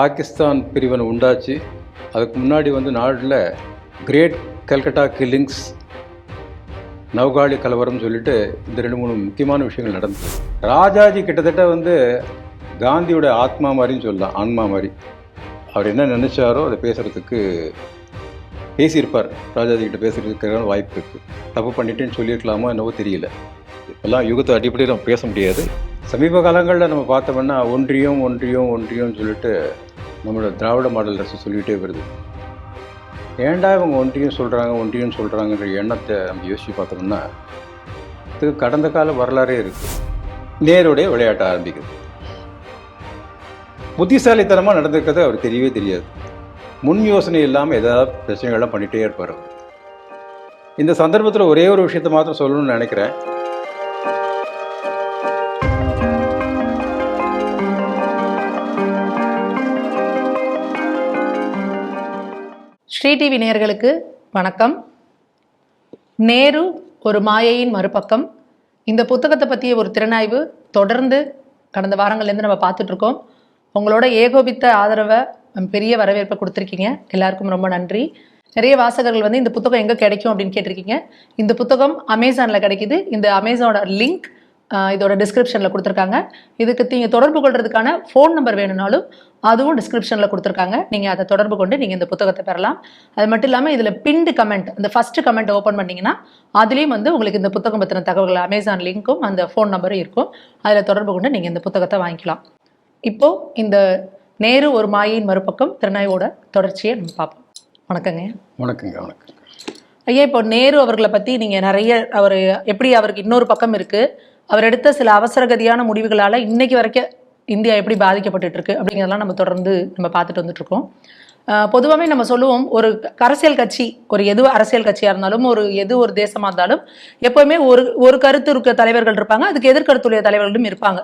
பாகிஸ்தான் பிரிவினை உண்டாச்சு. அதுக்கு முன்னாடி வந்து நாட்டில் கிரேட் கல்கட்டா கில்லிங்ஸ் நவகாளி கலவரம்னு சொல்லிட்டு இந்த ரெண்டு மூணு முக்கியமான விஷயங்கள் நடந்தது. ராஜாஜி கிட்டத்தட்ட வந்து காந்தியோட ஆத்மா மாதிரின்னு சொல்லலாம் ஆன்மா மாதிரி. அவர் என்ன நினச்சாரோ அதை பேசுகிறதுக்கு பேசியிருப்பார். ராஜாஜி கிட்ட பேசுகிறதுக்கான வாய்ப்பு இருக்குது தப்பு பண்ணிட்டேன்னு சொல்லியிருக்கலாமோ என்னவோ தெரியல. இப்போல்லாம் யுகத்தை அடிப்படையில் நம்ம பேச முடியாது. சமீப காலங்களில் நம்ம பார்த்தோம்னா ஒன்றியம் ஒன்றியம் ஒன்றியம்னு சொல்லிட்டு நம்மளோட திராவிட மாடல் அரசு சொல்லிகிட்டே வருது. ஏன்டா இவங்க ஒன்றியும் சொல்கிறாங்க ஒன்றியும் சொல்கிறாங்கன்ற எண்ணத்தை நம்ம யோசிச்சு பார்த்தோம்னா இதுக்கு கடந்த கால வரலாறே இருக்குது நேருடைய விளையாட்ட ஆரம்பிக்குது. புத்திசாலித்தனமாக நடந்திருக்கிறது அவர் தெரியவே தெரியாது. முன் யோசனை இல்லாமல் ஏதாவது பிரச்சனைகள்லாம் பண்ணிகிட்டே இருப்பார் இந்த சந்தர்ப்பத்தில் ஒரே ஒரு விஷயத்தை மாத்திரம் சொல்லணும்னு நினைக்கிறேன். ஸ்ரீ டிவி நேயர்களுக்கு வணக்கம். நேரு ஒரு மாயையின் மறுபக்கம். இந்த புத்தகத்தை பற்றிய ஒரு திறனாய்வு தொடர்ந்து கடந்த வாரங்கள்லேருந்து நம்ம பார்த்துட்ருக்கோம். உங்களோட ஏகோபித்த ஆதரவை பெரிய வரவேற்பை கொடுத்துருக்கீங்க. எல்லாருக்கும் ரொம்ப நன்றி. நிறைய வாசகர்கள் வந்து இந்த புத்தகம் எங்கே கிடைக்கும் அப்படின்னு கேட்டிருக்கீங்க. இந்த புத்தகம் அமேசானில் கிடைக்குது. இந்த அமேசானோட லிங்க் இதோட டிஸ்கிரிப்ஷனில் கொடுத்துருக்காங்க. இதுக்கு நீங்கள் தொடர்பு கொள்றதுக்கான ஃபோன் நம்பர் வேணும்னாலும் அதுவும் டிஸ்கிரிப்ஷனில் கொடுத்துருக்காங்க. நீங்கள் அதை தொடர்பு கொண்டு நீங்கள் இந்த புத்தகத்தை பெறலாம். அது மட்டும் இல்லாமல் இதில் பின்டு கமெண்ட் இந்த ஃபஸ்ட்டு கமெண்ட் ஓப்பன் பண்ணிங்கன்னா அதுலேயும் வந்து உங்களுக்கு இந்த புத்தகம் பற்றின தகவல்கள் அமேசான் லிங்க்கும் அந்த ஃபோன் நம்பரும் இருக்கும். அதில் தொடர்பு கொண்டு நீங்கள் இந்த புத்தகத்தை வாங்கிக்கலாம். இப்போ இந்த நேரு ஒரு மாயின் மறுபக்கம் திறனாய்வோட தொடர்ச்சியை நம்ம பார்ப்போம். வணக்கங்க. வணக்கங்க வணக்கம் ஐயா இப்போ நேரு அவர்களை பற்றி நீங்கள் நிறைய அவர் எப்படி அவருக்கு இன்னொரு பக்கம் இருக்குது அவர் எடுத்த சில அவசரகதியான முடிவுகளால் இன்னைக்கு வரைக்கும் இந்தியா எப்படி பாதிக்கப்பட்டுட்டு இருக்கு அப்படிங்கிறதெல்லாம் நம்ம தொடர்ந்து நம்ம பார்த்துட்டு வந்துட்டு இருக்கோம் பொதுவாகவே நம்ம சொல்லுவோம் ஒரு அரசியல் கட்சி ஒரு எது அரசியல் கட்சியாக இருந்தாலும் ஒரு எது ஒரு தேசமாக இருந்தாலும் எப்போவுமே ஒரு ஒரு கருத்து இருக்க தலைவர்கள் இருப்பாங்க அதுக்கு எதிர்கருத்துடைய தலைவர்களும் இருப்பாங்க.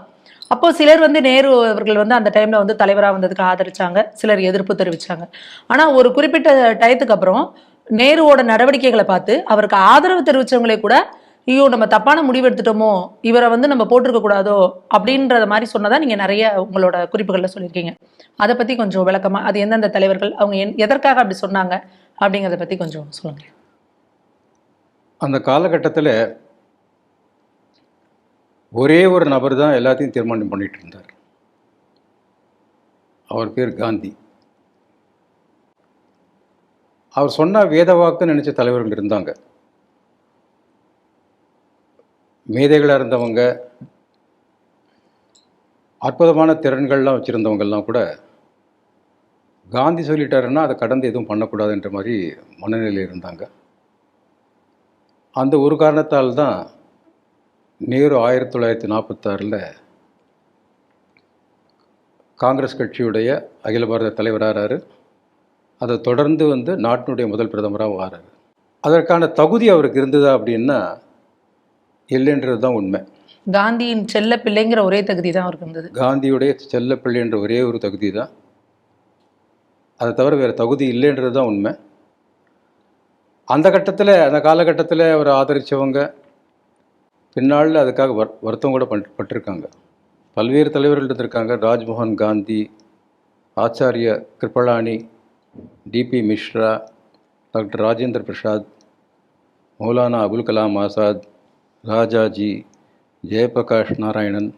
அப்போ சிலர் வந்து நேரு அவர்கள் வந்து அந்த டைம்ல வந்து தலைவராக வந்ததுக்கு ஆதரிச்சாங்க சிலர் எதிர்ப்பு தெரிவிச்சாங்க. ஆனால் ஒரு குறிப்பிட்ட டயத்துக்கு அப்புறம் நேருவோட நடவடிக்கைகளை பார்த்து அவருக்கு ஆதரவு தெரிவிச்சவங்களே கூட ஐயோ நம்ம தப்பான முடிவு எடுத்துட்டோமோ இவரை வந்து நம்ம போட்டிருக்க கூடாதோ அப்படின்றத மாதிரி சொன்னதா நீங்க நிறைய உங்களோட குறிப்புகள்ல சொல்லியிருக்கீங்க. அதை பத்தி கொஞ்சம் விளக்கமா அது எந்தெந்த தலைவர்கள் அவங்க என்- எதற்காக அப்படி சொன்னாங்க அப்படிங்கிறத பத்தி கொஞ்சம் சொல்லுங்க. அந்த காலகட்டத்தில் ஒரே ஒரு நபர் தான் எல்லாத்தையும் தீர்மானம் பண்ணிட்டு இருந்தார். அவர் பேர் காந்தி. அவர் சொன்ன வேதவாக்குன்னு நினச்ச நினைச்ச தலைவர்கள் இருந்தாங்க. மேதைகளாக இருந்தவங்க அற்புதமான திறன்கள்லாம் வச்சுருந்தவங்கெல்லாம் கூட காந்தி சொல்லிட்டாருன்னா அதை கடந்து எதுவும் பண்ணக்கூடாதுன்ற மாதிரி மனநிலையில் இருந்தாங்க. அந்த ஒரு காரணத்தால் தான் நேரு ஆயிரத்தி தொள்ளாயிரத்தி நாற்பத்தாறில் காங்கிரஸ் கட்சியுடைய அகில பாரத தலைவராகிறாரு அதை தொடர்ந்து வந்து நாட்டினுடைய முதல் பிரதமராக வராரு அதற்கான தகுதி அவருக்கு இருந்ததா அப்படின்னா இல்லைன்றது தான் உண்மை. காந்தியின் செல்ல பிள்ளைங்கிற ஒரே தகுதி தான் அவருக்கு இருந்தது. காந்தியுடைய செல்லப்பிள்ளை என்ற ஒரே ஒரு தகுதி தான். அதை தவிர வேறு தகுதி இல்லைன்றது தான் உண்மை. அந்த கட்டத்தில் அந்த காலகட்டத்தில் அவர் ஆதரித்தவங்க பின்னாளில் அதுக்காக வர் வருத்தம் கூட பண் பட்டிருக்காங்க. பல்வேறு தலைவர்கள் இருந்திருக்காங்க. ராஜ்மோகன் காந்தி ஆச்சாரிய கிருப்பளானி டிபி மிஸ்ரா டாக்டர் ராஜேந்திர பிரசாத் மௌலானா அபுல் கலாம் ஆசாத் ராஜாஜி ஜெயபிரகாஷ் நாராயணன்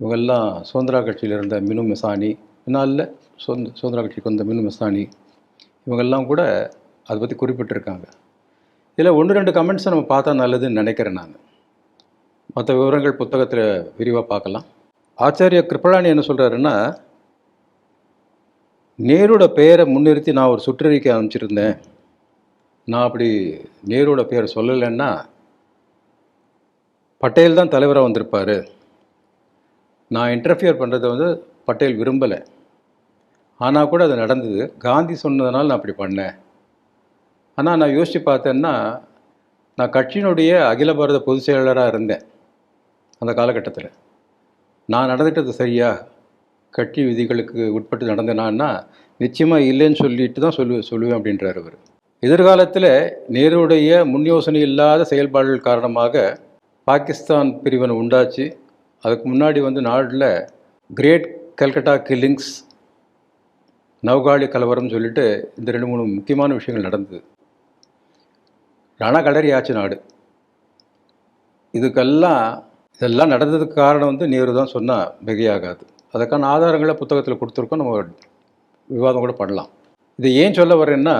இவங்கெல்லாம் சுதந்திரா கட்சியில் இருந்த மினு மெசானி நாளில் சுதந்திர சுதந்திரா கட்சிக்கு வந்த மினு மெசானி இவங்கெல்லாம் கூட அதை பற்றி குறிப்பிட்டிருக்காங்க. இதில் ஒன்று ரெண்டு கமெண்ட்ஸை நம்ம பார்த்தா நல்லதுன்னு நினைக்கிறேன் நான். மற்ற விவரங்கள் புத்தகத்தில் விரிவாக பார்க்கலாம். ஆச்சாரிய கிருப்பளானி என்ன சொல்கிறாருன்னா நேரோட பெயரை முன்னிறுத்தி நான் ஒரு சுற்றறிக்கை அனுப்பிச்சிருந்தேன் நான் அப்படி நேரோட பெயரை சொல்லலைன்னா பட்டேல் தான் தலைவராக வந்திருப்பார். நான் இன்டர்ஃபியர் பண்ணுறதை வந்து பட்டேல் விரும்பலை. ஆனால் கூட அது நடந்தது. காந்தி சொன்னதுனால நான் அப்படி பண்ணேன். ஆனால் நான் யோசித்து பார்த்தேன்னா நான் கட்சியினுடைய அகில பாரத பொதுச் செயலாளராக இருந்தேன் அந்த காலகட்டத்தில். நான் நடந்துட்டது சரியா? கட்சி விதிகளுக்கு உட்பட்டு நடந்தேனான்னா நிச்சயமாக இல்லைன்னு சொல்லிட்டு தான் சொல்லு சொல்லுவேன் அப்படின்றார் அவர். எதிர்காலத்தில் நேருடைய முன் யோசனை இல்லாத செயல்பாடுகள் காரணமாக பாகிஸ்தான் பிரிவினை உண்டாச்சு. அதுக்கு முன்னாடி வந்து நாட்டில் கிரேட் கல்கட்டா கில்லிங்ஸ் நவகாளி கலவரம்னு சொல்லிட்டு இந்த ரெண்டு மூணு முக்கியமான விஷயங்கள் நடந்தது. ரணகளரி ஆச்சு நாடு. இதுக்கெல்லாம் இதெல்லாம் நடந்ததுக்கு காரணம் வந்து நேரு தான் சொன்னால் மிகையாகாது. அதுக்கான ஆதாரங்களை புத்தகத்தில் கொடுத்துருக்கோம். நம்ம விவாதம் கூட பண்ணலாம். இது ஏன் சொல்ல வரேன்னா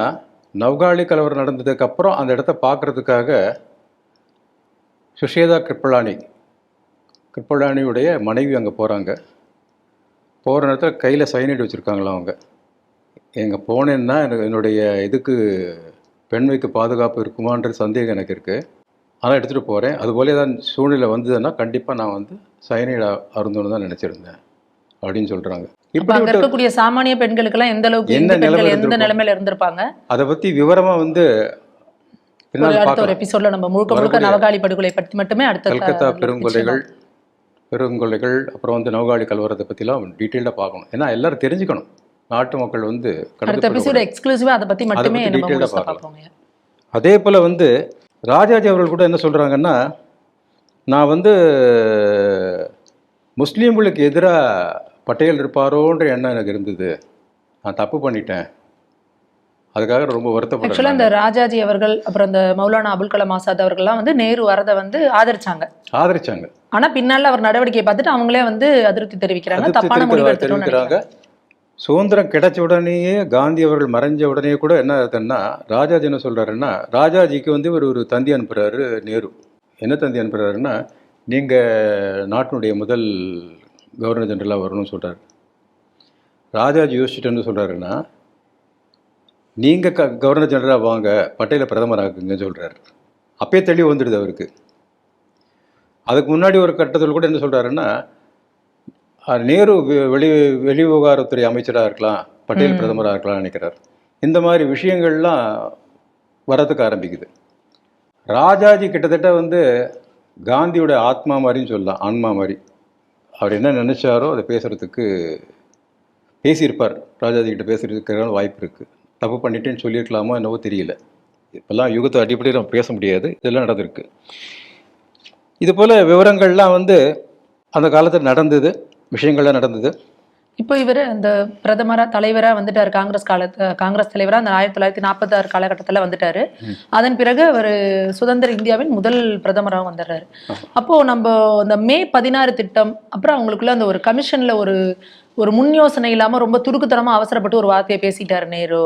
நவ்காளி கலவரம் நடந்ததுக்கப்புறம் அந்த இடத்த பார்க்குறதுக்காக சுஷேதா கிருப்பலானி. கிருப்பலானியுடைய மனைவி அங்கே போகிறாங்க போகிற நேரத்தில் கையில் சைனைடு வச்சுருக்காங்களா அவங்க. எங்கே போனேன்னா என்னுடைய இதுக்கு பெண்மைக்கு பாதுகாப்பு இருக்குமான்ற சந்தேகம் எனக்கு இருக்குது ஆனால் எடுத்துகிட்டு போகிறேன் அதுபோல ஏதாவது சூழ்நிலை வந்ததுன்னா கண்டிப்பாக நான் வந்து சைனைடு அருந்தணும்னு தான் நினச்சிருந்தேன் அப்படின்னு சொல்கிறாங்க இப்படி இருக்கக்கூடிய சாமானிய பெண்களுக்கெல்லாம் எந்த அளவுக்கு எந்த? நிலைமையில இருந்திருப்பாங்க? அதை பற்றி விவரமாக வந்து அடுத்த ஒரு எபிசோட்ல நம்ம முழுக்க முழுக்க நவகாளி படுகொலை பற்றி மட்டுமே அடுத்த கல்கத்தா பெருங்கொலைகள். பெருங்கொலைகள் அப்புறம் வந்து நவகாளி கலவரத்தை பற்றிலாம் டீட்டெயிலாக பார்க்கணும் ஏன்னா எல்லாரும் தெரிஞ்சுக்கணும் நாட்டு மக்கள் வந்து அடுத்த எபிசோட போகக்கூடாது. எக்ஸ்க்ளூசிவா அதை பத்தி மட்டுமே பார்க்கலாம். பார்ப்போங்க அதே போல் வந்து ராஜாஜி அவர்கள் கூட என்ன சொல்கிறாங்கன்னா நான் வந்து முஸ்லீம்களுக்கு எதிராக பட்டேல் இருப்பாரோன்ற எண்ணம் எனக்கு இருந்தது நான் தப்பு பண்ணிட்டேன் அதுக்காக ரொம்ப ஆக்சுவலா வருத்தப்படுறேன் இந்த ராஜாஜி அவர்கள் அப்புறம் இந்த மௌலானா அபுல் கலாம் ஆசாத் அவர்கள்லாம் வந்து நேரு வரதை வந்து ஆதரிச்சாங்க. ஆதரிச்சாங்க. ஆனா பின்னால அவர் நடவடிக்கையை பார்த்துட்டு அவங்களே வந்து அதிருப்தி தெரிவிக்கிறாங்க. தப்பான முடிவு தெரிவிக்கிறாங்க. சுதந்திரம் கிடைச்ச உடனேயே காந்தி அவர்கள் மறைஞ்ச உடனே கூட என்ன இருக்குன்னா ராஜாஜி என்ன சொல்றாருன்னா ராஜாஜிக்கு வந்து ஒரு ஒரு தந்தி அனுப்புறாரு நேரு. என்ன தந்தி அனுப்புறாருன்னா நீங்க நாட்டினுடைய முதல் கவர்னர் ஜெனரலாக வரணும்னு சொல்றாரு. ராஜாஜி யோசிச்சுட்டு என்ன சொல்றாருன்னா நீங்க க கவர்னர் ஜெனரலாக வாங்க பட்டேலை பிரதமர் ஆக்குங்கன்னு சொல்றாரு. அப்பயே தெளிவு வந்துடுது அவருக்கு. அதுக்கு முன்னாடி ஒரு கட்டத்தில் கூட என்ன சொல்றாருன்னா அஹ், நேரு வெ- வெளி வெளிவிவகாரத்துறை அமைச்சராக இருக்கலாம் பட்டேல். பிரதமராக இருக்கலாம்னு நினைக்கிறார். இந்த மாதிரி விஷயங்கள்லாம் வரதுக்கு ஆரம்பிக்குது. ராஜாஜி கிட்டத்தட்ட வந்து காந்தியோட ஆத்மா மாதிரின்னு சொல்லலாம் ஆன்மா மாதிரி. அவர் என்ன நினைச்சாரோ அதை பேசுறதுக்கு பேசியிருப்பார். ராஜாஜி கிட்ட பேசுறதுக்கு வாய்ப்பு இருக்கு. தப்பு பண்ணிட்டேன்னு சொல்லியிருக்கலாமோ என்னவோ தெரியல. இப்பெல்லாம் யுகத்தை அடிப்படையில் நம்ம பேச முடியாது. இதெல்லாம் நடந்திருக்கு. இது போல விவரங்கள்லாம் வந்து அந்த காலத்தில் நடந்தது விஷயங்கள்லாம் நடந்தது. இப்போ இவர் அந்த பிரதமரா தலைவரா வந்துட்டாரு காங்கிரஸ் காலத்து காங்கிரஸ் தலைவரா அந்த ஆயிரத்தி தொள்ளாயிரத்தி நாற்பத்தி ஆறு காலகட்டத்துல வந்துட்டாரு. அதன் பிறகு அவர் சுதந்திர இந்தியாவின் முதல் பிரதமராக வந்துடுறாரு. அப்போ நம்ம அந்த மே பதினாறு திட்டம் அப்புறம் அவங்களுக்குள்ள அந்த ஒரு கமிஷன்ல ஒரு ஒரு முன் யோசனை இல்லாமல் ரொம்ப துருக்குத்தனமாக அவசரப்பட்டு ஒரு வார்த்தையை பேசிட்டார் நேரு.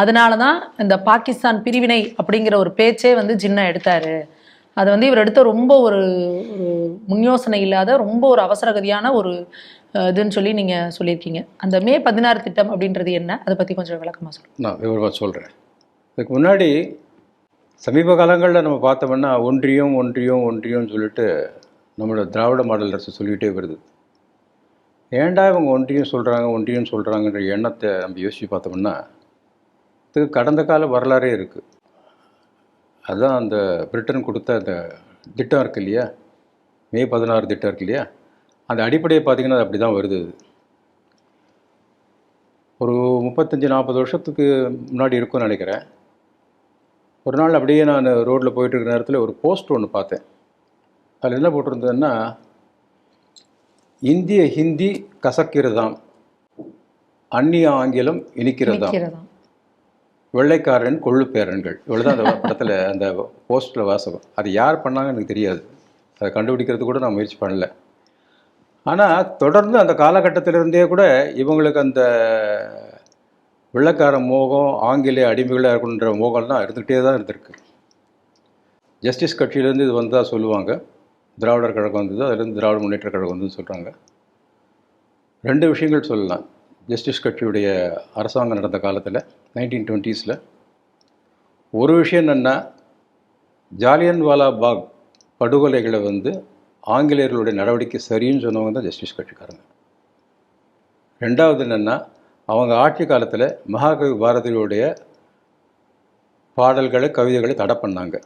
அதனாலதான் இந்த பாகிஸ்தான் பிரிவினை அப்படிங்கிற ஒரு பேச்சே வந்து ஜின்னா எடுத்தார். அது வந்து இவர் எடுத்த ரொம்ப ஒரு ஒரு முன் யோசனை இல்லாத ரொம்ப ஒரு அவசரகதியான ஒரு இதுன்னு சொல்லி நீங்கள் சொல்லியிருக்கீங்க. அந்த மே பதினாறு திட்டம் அப்படின்றது என்ன? அதை பற்றி கொஞ்சம் விளக்கமாக சொல்லுங்கள் நான் விவரமாக சொல்கிறேன் இதுக்கு முன்னாடி சமீப காலங்களில் நம்ம பார்த்தோம்னா ஒன்றியம் ஒன்றியம் ஒன்றியம்னு சொல்லிட்டு நம்மளோட திராவிட மாடல் அரசு சொல்லிக்கிட்டே வருது. ஏன்டா இவங்க ஒன்றியம் சொல்கிறாங்க ஒன்றியம் சொல்கிறாங்கன்ற எண்ணத்தை நம்ம யோசித்து பார்த்தோம்னா இதுக்கு கடந்த கால வரலாறே இருக்குது அதுதான் அந்த பிரிட்டன் கொடுத்த அந்த திட்டம் இருக்கு இல்லையா? மே பதினாறு திட்டம் இருக்கு இல்லையா? அந்த அடிப்படையை பார்த்தீங்கன்னா அது அப்படி தான் வருது அது ஒரு முப்பத்தஞ்சு நாற்பது வருஷத்துக்கு முன்னாடி இருக்கும்னு நினைக்கிறேன். ஒரு நாள் அப்படியே நான் ரோட்டில் போயிட்டு இருக்கிற நேரத்தில் ஒரு போஸ்ட் ஒன்று பார்த்தேன். அதில் என்ன போட்டிருந்ததுன்னா இந்திய ஹிந்தி கசக்கிறதாம். அந்நிய ஆங்கிலம் இனிக்கிறதாம். வெள்ளைக்காரன் கொள்ளுப்பேரன்கள் இவ்வளோதான் அந்த படத்தில் அந்த போஸ்ட்டில் வாசகம். அது யார் பண்ணாங்கன்னு எனக்கு தெரியாது. அதை கண்டுபிடிக்கிறது கூட நான் முயற்சி பண்ணல. ஆனால் தொடர்ந்து அந்த காலகட்டத்திலிருந்தே கூட இவங்களுக்கு அந்த வெள்ளைக்கார மோகம் ஆங்கிலேய அடிமைகளாக இருக்கணுன்ற மோகம் தான் இருந்துகிட்டே தான் இருந்திருக்கு. ஜஸ்டிஸ் கட்சியிலேருந்து இது வந்ததாக சொல்லுவாங்க. திராவிடர் கழகம் வந்தது அதுலேருந்து திராவிட முன்னேற்ற கழகம் வந்ததுன்னு சொல்கிறாங்க ரெண்டு விஷயங்கள் சொல்லலாம். ஜஸ்டிஸ் கட்சியுடைய அரசாங்கம் நடந்த காலத்தில் நைன்டீன் டுவெண்ட்டீஸில் ஒரு விஷயம் என்னென்னா ஜாலியன்வாலா பாக் படுகொலைகளை வந்து ஆங்கிலேயர்களுடைய நடவடிக்கை சரின்னு சொன்னவங்க தான் ஜஸ்டிஸ் கட்சிக்காரங்க. ரெண்டாவது என்னென்னா அவங்க ஆட்சி காலத்தில் மகாகவி பாரதியுடைய பாடல்களை கவிதைகளை தடை பண்ணாங்க.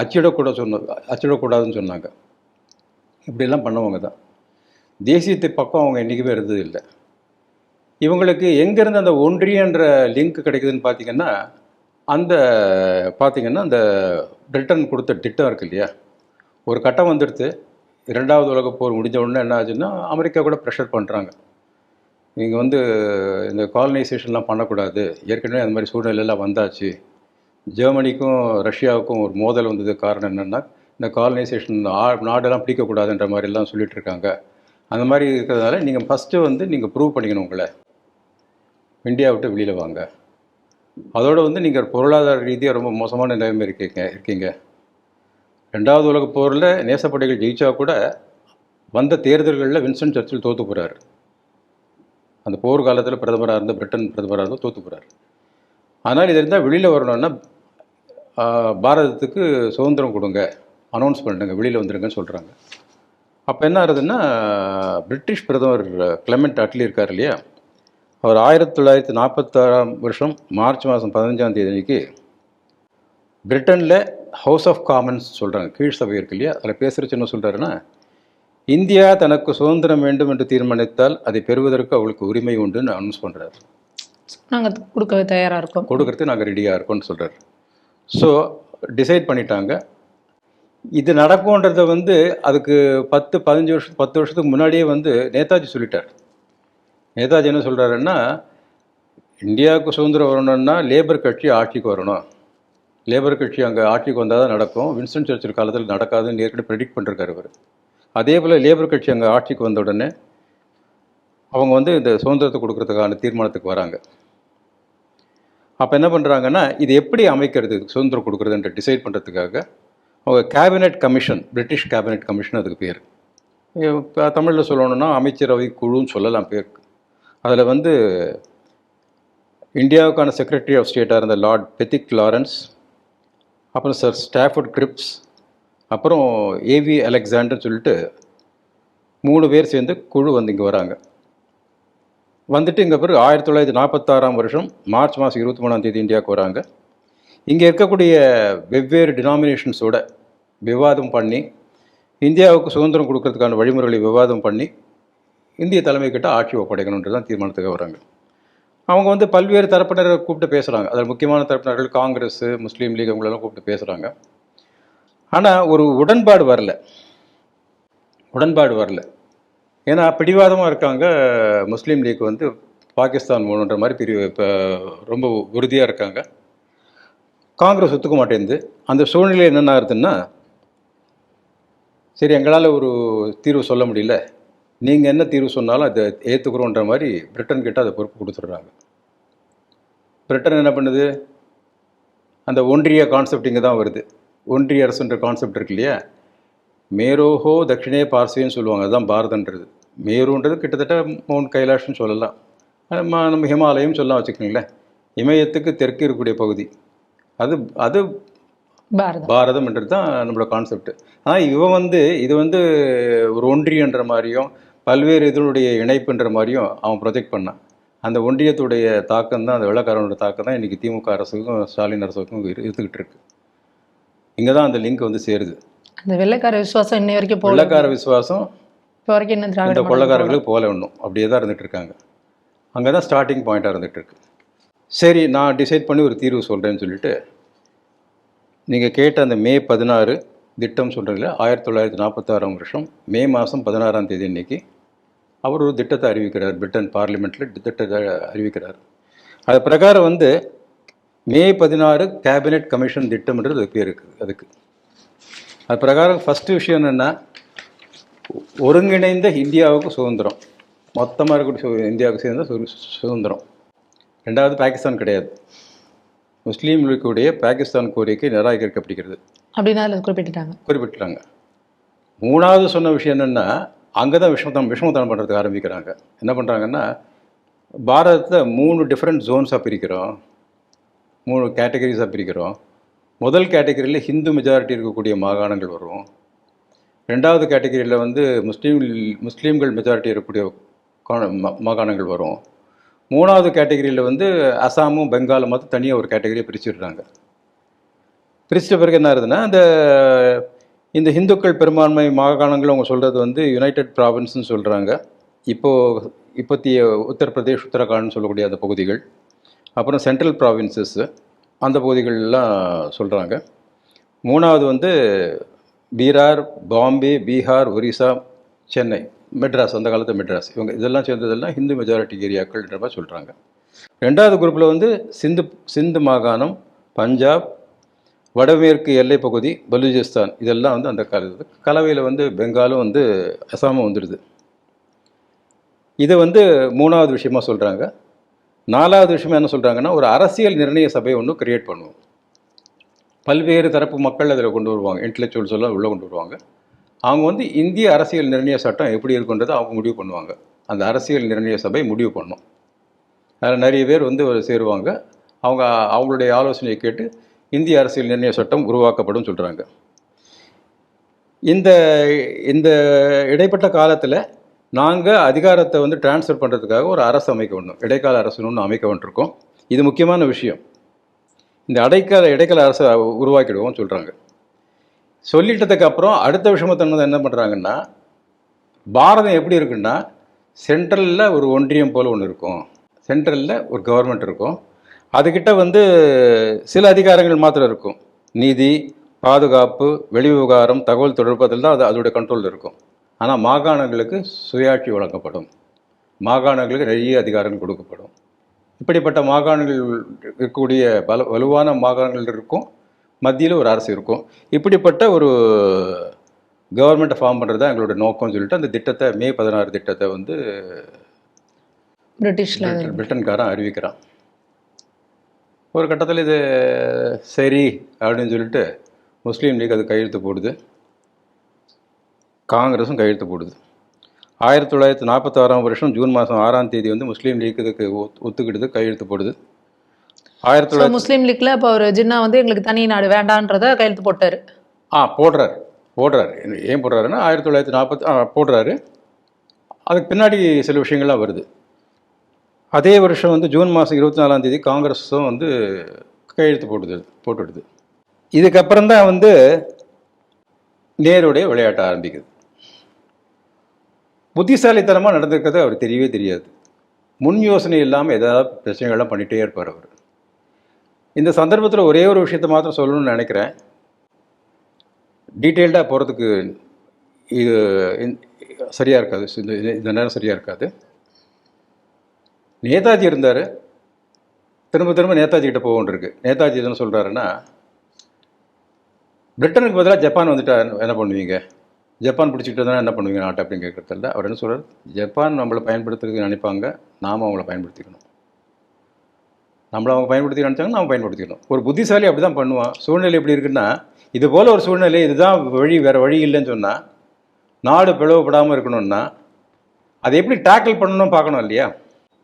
அச்சிடக்கூட சொன்ன அச்சிடக்கூடாதுன்னு சொன்னாங்க. இப்படிலாம் பண்ணவங்க தான். தேசியத்தை பக்கம் அவங்க என்றைக்குமே இருந்தது இல்லை. இவங்களுக்கு எங்கேருந்து அந்த ஒன்றியன்ற லிங்க் கிடைக்குதுன்னு பார்த்தீங்கன்னா அந்த பார்த்தீங்கன்னா அந்த பிரிட்டன் கொடுத்த திட்டம் இருக்கு இல்லையா? ஒரு கட்டம் வந்துடுத்து. இரண்டாவது உலக போர் முடிஞ்ச உடனே என்ன ஆச்சுன்னா அமெரிக்கா கூட ப்ரெஷர் பண்ணுறாங்க நீங்கள் வந்து இந்த காலனைசேஷன்லாம் பண்ணக்கூடாது. ஏற்கனவே அந்த மாதிரி சூழ்நிலையெல்லாம் வந்தாச்சு. ஜெர்மனிக்கும் ரஷ்யாவுக்கும் ஒரு மோதல் வந்தது காரணம் என்னென்னா இந்த காலனைசேஷன் நாடெல்லாம் பிடிக்கக்கூடாதுன்ற மாதிரிலாம் சொல்லிட்டு இருக்காங்க அந்த மாதிரி இருக்கிறதுனால நீங்கள் ஃபஸ்ட்டு வந்து நீங்கள் ப்ரூவ் பண்ணிக்கணும் உங்களை. இந்தியா விட்டு வெளியில் வாங்க. அதோடு வந்து நீங்கள் பொருளாதார ரீதியாக ரொம்ப மோசமான நிலைமை இருக்கீங்க இருக்கீங்க. ரெண்டாவது உலக போரில் நேசப்படைகள் ஜெயிச்சா கூட வந்த தேர்தல்களில் வின்சென்ட் சர்ச்சில் தோற்று போகிறார் அந்த போர் காலத்தில் பிரதமராக இருந்த பிரிட்டன் பிரதமராக இருந்தால் தோற்று போகிறார் அதனால் இது இருந்தால் வெளியில் வரணும்னா பாரதத்துக்கு சுதந்திரம் கொடுங்க. அனௌன்ஸ் பண்ணுங்க வெளியில் வந்துடுங்கன்னு சொல்கிறாங்க அப்போ என்ன ஆகுதுன்னா பிரிட்டிஷ் பிரதமர் கிளமெண்ட் அட்லி இருக்கார் இல்லையா? அவர் ஆயிரத்தி தொள்ளாயிரத்தி நாற்பத்தாறாம் வருஷம் மார்ச் மாதம் பதினஞ்சாம் தேதி அன்னைக்கு பிரிட்டனில் ஹவுஸ் ஆஃப் காமன்ஸ் சொல்கிறாங்க கீழ் சபை இருக்கு இல்லையா? அதில் பேசுகிறச்சு என்ன சொல்கிறாருன்னா இந்தியா தனக்கு சுதந்திரம் வேண்டும் என்று தீர்மானித்தால் அதை பெறுவதற்கு அவளுக்கு உரிமை உண்டுன்னு அனௌன்ஸ் பண்ணுறாரு நாங்கள் கொடுக்க தயாராக இருக்கோம். கொடுக்கறதுக்கு நாங்கள் ரெடியாக இருக்கோம்னு சொல்கிறார் ஸோ டிசைட் பண்ணிட்டாங்க. இது நடக்கும்ன்றத வந்து அதுக்கு பத்து பதினஞ்சு வருஷம் பத்து வருஷத்துக்கு முன்னாடியே வந்து நேதாஜி சொல்லிட்டார். நேதாஜி என்ன சொல்கிறாருன்னா இந்தியாவுக்கு சுதந்திரம் வரணும்னா லேபர் கட்சி ஆட்சிக்கு வரணும். லேபர் கட்சி அங்கே ஆட்சிக்கு வந்தால் தான் நடக்கும். வின்ஸ்டன் சர்ச்சில் காலத்தில் நடக்காதுன்னு ஏற்கனவே ப்ரெடிக்ட் பண்ணிருக்காரு அவர். அதே போல் லேபர் கட்சி அங்கே ஆட்சிக்கு வந்த உடனே அவங்க வந்து இந்த சுதந்திரத்தை கொடுக்கறதுக்கான தீர்மானத்துக்கு வராங்க. அப்போ என்ன பண்ணுறாங்கன்னா இது எப்படி அமைக்கிறது சுதந்திரம் கொடுக்குறதுன்ற டிசைட் பண்ணுறதுக்காக அவங்க cabinet commission British cabinet commission அதுக்கு பேர். இப்போ தமிழில் சொல்லணும்னா அமைச்சரவை குழுன்னு சொல்லலாம் பேருக்கு அதில் வந்து இந்தியாவுக்கான செக்ரட்டரி ஆஃப் ஸ்டேட்டாக இருந்த லார்ட் பெத்திக் லாரன்ஸ் அப்புறம் சார் ஸ்டாஃபர்ட் கிரிப்ஸ் அப்புறம் ஏவி அலெக்சாண்டர்னு சொல்லிட்டு மூணு பேர் சேர்ந்து குழு வந்து இங்கே வராங்க. வந்துட்டு இங்கே பிறகு ஆயிரத்தி தொள்ளாயிரத்தி நாற்பத்தாறாம் வருஷம் மார்ச் மாதம் இருபத்தி மூணாம் தேதி இந்தியாவுக்கு வராங்க. இங்கே இருக்கக்கூடிய வெவ்வேறு டினாமினேஷன்ஸோட விவாதம் பண்ணி இந்தியாவுக்கு சுதந்திரம் கொடுக்கறதுக்கான வழிமுறைகளை விவாதம் பண்ணி இந்திய தலைமை கிட்ட ஆட்சி ஒப்படைக்கணுன்றது தான் தீர்மானத்துக்கு வராங்க. அவங்க வந்து பல்வேறு தரப்பினரை கூப்பிட்டு பேசுகிறாங்க அதில் முக்கியமான தரப்பினர்கள் காங்கிரஸ் முஸ்லீம் லீக் அவங்களெல்லாம் கூப்பிட்டு பேசுகிறாங்க ஆனால் ஒரு உடன்பாடு வரல. உடன்பாடு வரல. ஏன்னா பிடிவாதமாக இருக்காங்க. முஸ்லீம் லீக் வந்து பாகிஸ்தான் மூணுன்ற மாதிரி பிரிவு இப்போ ரொம்ப உறுதியாக இருக்காங்க. காங்கிரஸ் ஒத்துக்க மாட்டேங்குது. அந்த சூழ்நிலை என்னென்ன ஆகுதுன்னா சரி எங்களால் ஒரு தீர்வு சொல்ல முடியல. நீங்கள் என்ன தீர்வு சொன்னாலும் அதை ஏற்றுக்குறோன்ற மாதிரி பிரிட்டன் கிட்ட அதை பொறுப்பு கொடுத்துட்றாங்க. பிரிட்டன் என்ன பண்ணுது? அந்த ஒன்றிய கான்செப்ட் இங்கே தான் வருது. ஒன்றிய அரசுன்ற கான்செப்ட் இருக்கு இல்லையா? மேரோஹோ தட்சிணே பார்சின்னு சொல்லுவாங்க. அதுதான் பாரதன்றது. மேருன்றது கிட்டத்தட்ட மவுண்ட் கைலாஷ்னு சொல்லலாம். நம்ம நம்ம ஹிமாலயம் சொல்லலாம் வச்சுக்கோங்களேன். இமயத்துக்கு தெற்கு இருக்கக்கூடிய பகுதி. அது அது பாரதம். பாரதம்ன்றது தான் நம்மளோட கான்செப்ட் ஆனால் இவன் வந்து இது வந்து ஒரு ஒன்றியன்ற மாதிரியும் பல்வேறு இதனுடைய இணைப்புன்ற மாதிரியும் அவன் ப்ரொஜெக்ட் பண்ணான். அந்த ஒன்றியத்துடைய தாக்கம் தான் அந்த வெள்ளக்காரனோட தாக்கம் தான் இன்றைக்கி திமுக அரசுக்கும் ஸ்டாலின் அரசுக்கும் இரு இருந்துக்கிட்டு இருக்கு. இங்கே தான் அந்த லிங்க் வந்து சேருது. அந்த வெள்ளைக்கார விசுவாசம் இன்னை வரைக்கும் போகல. வெள்ளக்கார விசுவாசம் இப்போ வரைக்கும் இன்னும் திராவிட இந்த போல ஒன்றும் அப்படியே தான் இருந்துட்டு இருக்காங்க. அங்கே தான் ஸ்டார்டிங் பாயிண்ட்டாக இருந்துட்டு இருக்கு. சரி நான் டிசைட் பண்ணி ஒரு தீர்வு சொல்கிறேன்னு சொல்லிட்டு நீங்கள் கேட்ட அந்த மே பதினாறு திட்டம் சொல்கிறீங்களா ஆயிரத்தி தொள்ளாயிரத்தி நாற்பத்தாறாம் வருஷம் மே மாதம் பதினாறாம் தேதி அன்னைக்கு அவர் ஒரு திட்டத்தை அறிவிக்கிறார் பிரிட்டன் பார்லிமெண்ட்டில் திட்டத்தை அறிவிக்கிறார். அது பிரகாரம் வந்து மே பதினாறு கேபினெட் கமிஷன் திட்டம்ன்றது அது பேர் இருக்குது அதுக்கு. அது பிரகாரம் ஃபஸ்ட்டு விஷயம் என்னென்னா ஒருங்கிணைந்த இந்தியாவுக்கு சுதந்திரம். மொத்தமாக இருக்கக்கூடிய இந்தியாவுக்கு சேர்ந்த சுதந்திரம். ரெண்டாவது பாகிஸ்தான் கிடையாது. முஸ்லீம் லீக்குடைய பாகிஸ்தான் கோரிக்கை நிராகரிக்கப்படுகிறது அப்படின்னு அதில் குறிப்பிட்டுட்டாங்க. குறிப்பிட்டுறாங்க மூணாவது சொன்ன விஷயம் என்னென்னா அங்கே தான் விஷமத்தனம் விஷமத்தனம் பண்ணுறதுக்கு ஆரம்பிக்கிறாங்க. என்ன பண்ணுறாங்கன்னா பாரதத்தை மூணு டிஃப்ரெண்ட் ஜோன்ஸாக பிரிக்கிறோம். மூணு கேட்டகரிஸாக பிரிக்கிறோம். முதல் கேட்டகரியில் ஹிந்து மெஜாரிட்டி இருக்கக்கூடிய மாகாணங்கள் வரும். ரெண்டாவது கேட்டகரியில் வந்து முஸ்லீம் முஸ்லீம்கள் மெஜாரிட்டி இருக்கக்கூடிய மாகாணங்கள் வரும். மூணாவது கேட்டகரியில் வந்து அசாமும் பெங்காலும் மட்டும் தனியாக ஒரு கேட்டகரியை பிரிச்சுடுறாங்க. பிரிச்சிட்ட பிறகு என்ன ஆகுதுன்னா அந்த இந்த இந்துக்கள் பெரும்பான்மை மாகாணங்கள் அவங்க சொல்கிறது வந்து யுனைடெட் ப்ராவின்ஸ்னு சொல்கிறாங்க இப்போது இப்போத்திய உத்தரப்பிரதேஷ் உத்தரகாண்ட்னு சொல்லக்கூடிய அந்த பகுதிகள். அப்புறம் சென்ட்ரல் ப்ராவின்சஸ்ஸு அந்த பகுதிகள்லாம் சொல்கிறாங்க மூணாவது வந்து பீகார் பாம்பே பீகார் ஒரிசா சென்னை மெட்ராஸ் அந்த காலத்து மெட்ராஸ். இவங்க இதெல்லாம் சேர்ந்ததெல்லாம் ஹிந்து மெஜாரிட்டி ஏரியாக்கள்ன்ற மாதிரி சொல்கிறாங்க ரெண்டாவது குரூப்பில் வந்து சிந்து சிந்து மாகாணம் பஞ்சாப் வடமேற்கு எல்லை பகுதி பலூச்சிஸ்தான் இதெல்லாம் வந்து அந்த காலத்து. கலவையில் வந்து பெங்காலும் வந்து அசாமும் வந்துடுது. இதை வந்து மூணாவது விஷயமாக சொல்கிறாங்க நாலாவது விஷயம் என்ன சொல்கிறாங்கன்னா ஒரு அரசியல் நிர்ணய சபை ஒன்று கிரியேட் பண்ணுவோம். பல்வேறு தரப்பு மக்கள் அதில் கொண்டு வருவாங்க. இன்டலெக்சுவல்ஸ் எல்லாம் உள்ளே கொண்டு வருவாங்க. அவங்க வந்து இந்திய அரசியல் நிர்ணய சட்டம் எப்படி இருக்குன்றதை அவங்க முடிவு பண்ணுவாங்க. அந்த அரசியல் நிர்ணய சபை முடிவு பண்ணும். அதில் நிறைய பேர் வந்து சேருவாங்க. அவங்க அவங்களுடைய ஆலோசனையை கேட்டு இந்திய அரசியல் நிர்ணய சட்டம் உருவாக்கப்படும் சொல்கிறாங்க இந்த இந்த இடைப்பட்ட காலத்தில் நாங்கள் அதிகாரத்தை வந்து டிரான்ஸ்ஃபர் பண்ணுறதுக்காக ஒரு அரசு அமைக்க வேண்டும். இடைக்கால அரசுன்னு ஒன்று அமைக்க வேண்டியிருக்கோம் இது முக்கியமான விஷயம். இந்த அடைக்கால இடைக்கால அரசை உருவாக்கிடுவோம் சொல்கிறாங்க சொல்லிட்டதுக்கு அப்புறம் அடுத்த விஷயத்தை என்ன பண்ணுறாங்கன்னா பாரதம் எப்படி இருக்குன்னா சென்ட்ரலில் ஒரு ஒன்றியம் போல் ஒன்று இருக்கும். சென்ட்ரலில் ஒரு கவர்மெண்ட் இருக்கும். அதுக்கிட்ட வந்து சில அதிகாரங்கள் மாத்திரம் இருக்கும். நீதி பாதுகாப்பு வெளிவிவகாரம் தகவல் தொடர்பு தான் அது அதோடைய கண்ட்ரோலில் இருக்கும். ஆனால் மாகாணங்களுக்கு சுயாட்சி வழங்கப்படும். மாகாணங்களுக்கு நிறைய அதிகாரங்கள் கொடுக்கப்படும். இப்படிப்பட்ட மாகாணங்கள் இருக்கக்கூடிய பல வலுவான மாகாணங்கள் இருக்கும். மத்தியில் ஒரு அரசு இருக்கும். இப்படிப்பட்ட ஒரு கவர்மெண்ட்டை ஃபார்ம் பண்ணுறது தான் எங்களோட நோக்கம்னு சொல்லிட்டு அந்த திட்டத்தை மே பதினாறு திட்டத்தை வந்து பிரிட்டிஷ்ல பிரிட்டன் பிரிட்டன்காரன் அறிவிக்கிறான். ஒரு கட்டத்தில் இது சரி அப்படின்னு சொல்லிட்டு முஸ்லீம் லீக் அது கையெழுத்து போடுது. காங்கிரஸும் கையெழுத்து போடுது. ஆயிரத்தி தொள்ளாயிரத்தி நாற்பத்தாறாம் வருஷம் ஜூன் மாதம் ஆறாம் தேதி வந்து முஸ்லீம் லீக் இதுக்கு ஒத்- ஒத்துக்கிடுது கையெழுத்து போடுது. ஆயிரத்தி தொள்ளாயிரத்தி முஸ்லீம் லீக்ல இப்போ ஒரு ஜின்னா வந்து எங்களுக்கு தனி நாடு வேண்டான்றத கையெழுத்து போட்டாரு. ஆ போடுறாரு. போடுறாரு. ஏன் போடுறாருன்னா ஆயிரத்தி தொள்ளாயிரத்தி நாற்பத்தி போடுறாரு. அதுக்கு பின்னாடி சில விஷயங்கள்லாம் வருது. அதே வருஷம் வந்து ஜூன் மாதம் இருபத்தி நாலாம் தேதி காங்கிரஸும் வந்து கையெழுத்து போட்டுது போட்டுடுது. இதுக்கப்புறம் தான் வந்து நேருடைய விளையாட்ட ஆரம்பிக்குது. புத்திசாலித்தனமாக நடந்திருக்கிறது அவர் தெரியவே தெரியாது. முன் யோசனை இல்லாமல் ஏதாவது பிரச்சனைகள்லாம் பண்ணிகிட்டே இருப்பார் அவர். இந்த சந்தர்ப்பத்தில் ஒரே ஒரு விஷயத்தை மாத்திரம் சொல்லணும்னு நினைக்கிறேன். டீட்டெயில்டாக போகிறதுக்கு இது சரியாக இருக்காது. இந்த இந்த நேரம் சரியாக இருக்காது. நேதாஜி இருந்தார். திரும்ப திரும்ப நேதாஜி கிட்ட நேதாஜி என்ன சொல்கிறாருன்னா பிரிட்டனுக்கு பதிலாக ஜப்பான் வந்துட்டா என்ன பண்ணுவீங்க? ஜப்பான் பிடிச்சிக்கிட்டு இருந்தால் என்ன பண்ணுவீங்க? நாட்டை அப்படின்னு கேட்குறதில்ல அவர் என்ன சொல்கிறார் ஜப்பான் நம்மளை பயன்படுத்துறதுக்கு நினைப்பாங்க. நாம் அவங்கள பயன்படுத்திக்கணும். நம்மளை அவங்க பயன்படுத்தி நினச்சாங்க நாம் பயன்படுத்திக்கணும். ஒரு புத்திசாலி அப்படி தான் பண்ணுவான். சூழ்நிலை எப்படி இருக்குன்னா இது போல் ஒரு சூழ்நிலை இதுதான் வழி வேறு வழி இல்லைன்னு சொன்னால் நாடு பிளவுபடாமல் இருக்கணும்னா அதை எப்படி டேக்கிள் பண்ணணும் பார்க்கணும் இல்லையா?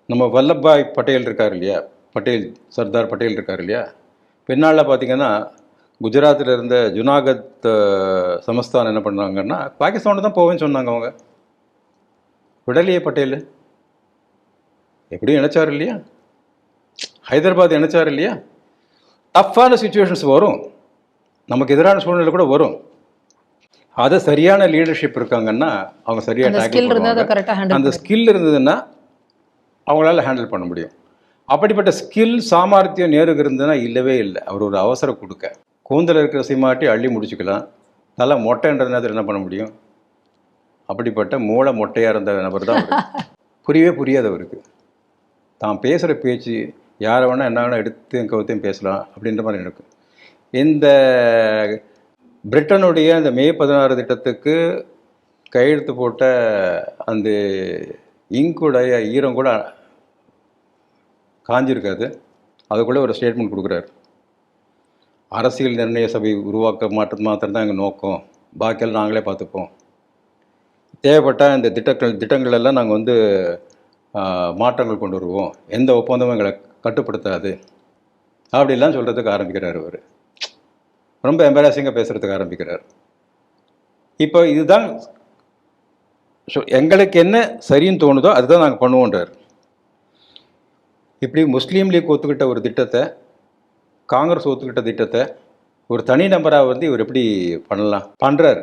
நம்ம வல்லபாய் பட்டேல் இருக்கார் இல்லையா? பட்டேல் சர்தார் பட்டேல் இருக்கார் இல்லையா? பின்னால் பார்த்தீங்கன்னா குஜராத்தில் இருந்த ஜுனாகத் சமஸ்தான் என்ன பண்ணாங்கன்னா பாகிஸ்தானோட தான் போவேன்னு சொன்னாங்க அவங்க. விடலையே பட்டேல். எப்படியும் நினைச்சார் இல்லையா? ஹைதராபாத் நினைச்சார் இல்லையா? டஃப்பான சுச்சுவேஷன்ஸ் வரும். நமக்கு எதிரான சூழ்நிலை கூட வரும். அதை சரியான லீடர்ஷிப் இருக்காங்கன்னா அவங்க சரியா அந்த tackle ஸ்கில் இருந்தா அதை பண்ணுவாங்க. கரெக்டா ஹேண்டில் அந்த ஸ்கில் இருந்ததுன்னா அவங்களால ஹேண்டில் பண்ண முடியும். அப்படிப்பட்ட ஸ்கில் சாமர்த்தியம் நேருக்கு இருந்ததுன்னா இல்லவே இல்லை. அவர் ஒரு அவசரம் கொடுக்க. கூந்தல் இருக்கிற சீமாட்டி அள்ளி முடிச்சுக்கலாம். நல்லா மொட்டைன்ற நேரத்தில் என்ன பண்ண முடியும்? அப்படிப்பட்ட மூளை மொட்டையாக இருந்த நபர் தான். புரியவே புரியாது அவருக்கு. தான் பேசுகிற பேச்சு யாரை வேணால் என்ன வேணால் எடுத்து கவுத்தையும் பேசலாம் அப்படின்ற மாதிரி இருக்கும் இந்த பிரிட்டனுடைய அந்த மே பதினாறு திட்டத்துக்கு கையெழுத்து போட்ட அந்த இங்குடைய ஈரம் கூட காஞ்சிருக்காது. அதுக்குள்ளே ஒரு ஸ்டேட்மெண்ட் கொடுக்குறாரு. அரசியல் நிர்ணய சபை உருவாக்க மாற்றது மாத்திரம் தான் எங்கள் நோக்கம். பாக்கியெல்லாம் நாங்களே பார்த்துப்போம். தேவைப்பட்ட இந்த திட்டங்கள் திட்டங்கள் எல்லாம் நாங்கள் வந்து மாற்றங்கள் கொண்டு வருவோம். எந்த ஒப்பந்தமும் எங்களை கட்டுப்படுத்தாது. அப்படிலாம் சொல்கிறதுக்கு ஆரம்பிக்கிறார் அவர். ரொம்ப எம்பராசிங்காக பேசுகிறதுக்கு ஆரம்பிக்கிறார். இப்போ இதுதான் ஸோ எங்களுக்கு என்ன சரின்னு தோணுதோ அதுதான் நாங்கள் பண்ணுவோன்றார். இப்படி முஸ்லீம் லீக் ஒத்துக்கிட்ட ஒரு திட்டத்தை காங்கிரஸ் ஒத்துக்கிட்ட திட்டத்தை ஒரு தனி நபராக வந்து இவர் எப்படி பண்ணலாம்? பண்ணுறாரு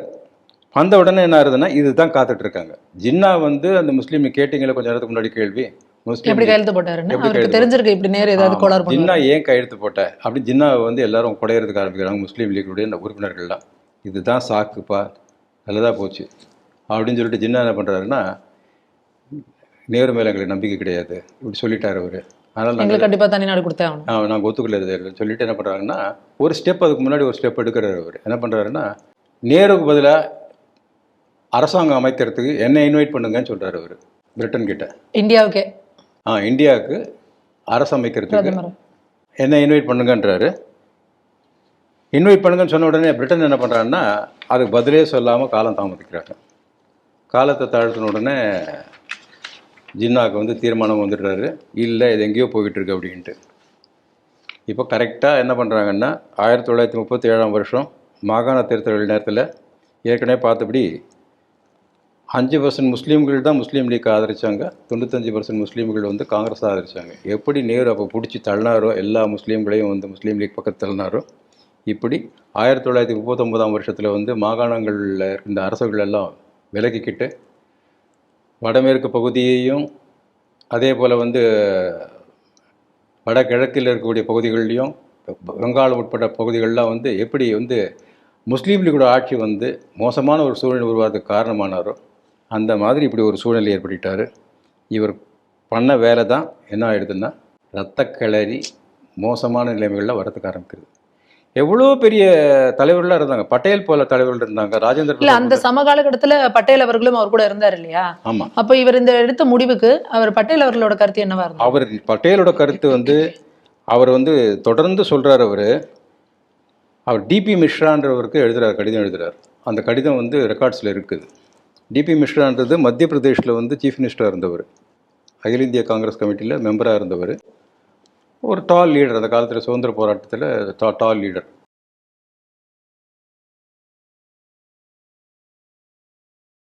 வந்த உடனே என்ன ஆகுதுன்னா இதுதான் காத்துட்டு இருக்காங்க ஜின்னா வந்து அந்த முஸ்லீம் கேட்டிங்களே? கொஞ்ச நேரத்துக்கு முன்னாடி கேள்வி. முஸ்லீம் எப்படி கையெழுத்து போட்டாருன்னு எப்படி அவருக்கு கையெழுத்து தெரிஞ்சிருக்கு இப்படி நேரம் ஏதாவது ஆமா. கோளாறு பண்ணுவாரு. ஜின்னா ஏன் கையெழுத்து போட்ட? அப்படி ஜின்னாவை வந்து எல்லாரும் குடையிறதுக்கு ஆரம்பிக்கிறாங்க. முஸ்லீம் லீக்குடைய இந்த உறுப்பினர்கள்லாம். இதுதான் சாக்குப்பா நல்லதாக போச்சு. அப்படின்னு சொல்லிட்டு ஜின்னா என்ன பண்ணுறாருன்னா நேரு மேலே எங்களுக்கு நம்பிக்கை கிடையாது. இப்படி சொல்லிட்டார் அவர். அதனால் எங்களுக்கு கண்டிப்பா தனி நாடு கொடுத்தே ஆகணும். நாங்கள் ஒத்துக்கல சொல்லிட்டு என்ன பண்ணுறாங்கன்னா ஒரு ஸ்டெப் அதுக்கு முன்னாடி ஒரு ஸ்டெப் எடுக்கிறாரு அவர். என்ன பண்ணுறாருன்னா நேருக்கு பதிலாக அரசாங்கம் அமைக்கிறதுக்கு என்னை இன்வைட் பண்ணுங்கன்னு சொல்கிறாரு அவர் பிரிட்டன் கிட்ட. இந்தியாவுக்கே. ஆ இந்தியாவுக்கு அரசு அமைக்கிறதுக்கு என்ன இன்வைட் பண்ணுங்கன்றாரு. இன்வைட் பண்ணுங்கன்னு சொன்ன உடனே பிரிட்டன் என்ன பண்ணுறாருன்னா அதுக்கு பதிலே சொல்லாமல் காலம் தாமதிக்கிறாங்க காலத்தை தாழ்த்தின உடனே ஜின்னாக்கு வந்து தீர்மானம் வந்துடுறாரு. இல்லை இது எங்கேயோ போய்கிட்டுருக்கு அப்படின்ட்டு. இப்போ கரெக்டாக என்ன பண்ணுறாங்கன்னா ஆயிரத்தி தொள்ளாயிரத்தி முப்பத்தி ஏழாம் வருஷம் மாகாண தேர்தல் நேரத்தில் ஏற்கனவே பார்த்தபடி அஞ்சு பர்சன்ட் முஸ்லீம்கள் தான் முஸ்லீம் லீக் ஆதரிச்சாங்க. தொண்ணூத்தஞ்சு பர்சன்ட் முஸ்லீம்கள் வந்து காங்கிரஸ் ஆதரித்தாங்க எப்படி நேரு அப்போ பிடிச்சி தள்ளினாரோ எல்லா முஸ்லீம்களையும் வந்து முஸ்லீம் லீக் பக்கத்து தள்ளினாரோ இப்படி ஆயிரத்தி தொள்ளாயிரத்தி முப்பத்தொம்போதாம் வருஷத்தில் வந்து மாகாணங்களில் இருந்த அரசுகள் எல்லாம் விலகிக்கிட்டு வடமேற்கு பகுதியையும் அதே போல் வந்து வடகிழக்கில் இருக்கக்கூடிய பகுதிகள்லையும் வங்காளம் உட்பட்ட பகுதிகளெலாம் வந்து எப்படி வந்து முஸ்லீம் லீகோட ஆட்சி வந்து மோசமான ஒரு சூழ்நிலை உருவாகிறதுக்கு காரணமானாரோ அந்த மாதிரி இப்படி ஒரு சூழ்நிலை ஏற்படுத்திட்டார் இவர் பண்ண வேலை தான் என்ன ஆகிடுதுன்னா ரத்த கிளறி மோசமான நிலைமைகளில் வரத்துக்கு ஆரம்பிக்கிறது எவ்வளோ பெரிய தலைவர்களாக இருந்தாங்க? பட்டேல் போல தலைவர்கள் இருந்தாங்க ராஜேந்திர இல்ல அந்த சமகாலகட்டத்துல பட்டேல் அவர்களும் அவர் கூட இருந்தார் இல்லையா? ஆமாம் அப்ப இவர் இந்த எடுத்த முடிவுக்கு அவர் பட்டேல் அவர்களோட கருத்து என்னவா இருந்தது? அவர் பட்டேலோட கருத்து வந்து அவர் வந்து தொடர்ந்து சொல்றார் அவர். அவர் டிபி மிஸ்ரான்றவருக்கு எழுதுறாரு கடிதம் எழுதுறாரு. அந்த கடிதம் வந்து ரெக்கார்ட்ஸில் இருக்குது. டிபி மிஸ்ரான்றது மத்திய பிரதேஷில் வந்து சீஃப் மினிஸ்டராக இருந்தவர். அகில இந்திய காங்கிரஸ் கமிட்டியில் மெம்பராக இருந்தவர். ஒரு டால் லீடர் அந்த காலத்தில் சுதந்திர போராட்டத்தில் டா டால் லீடர்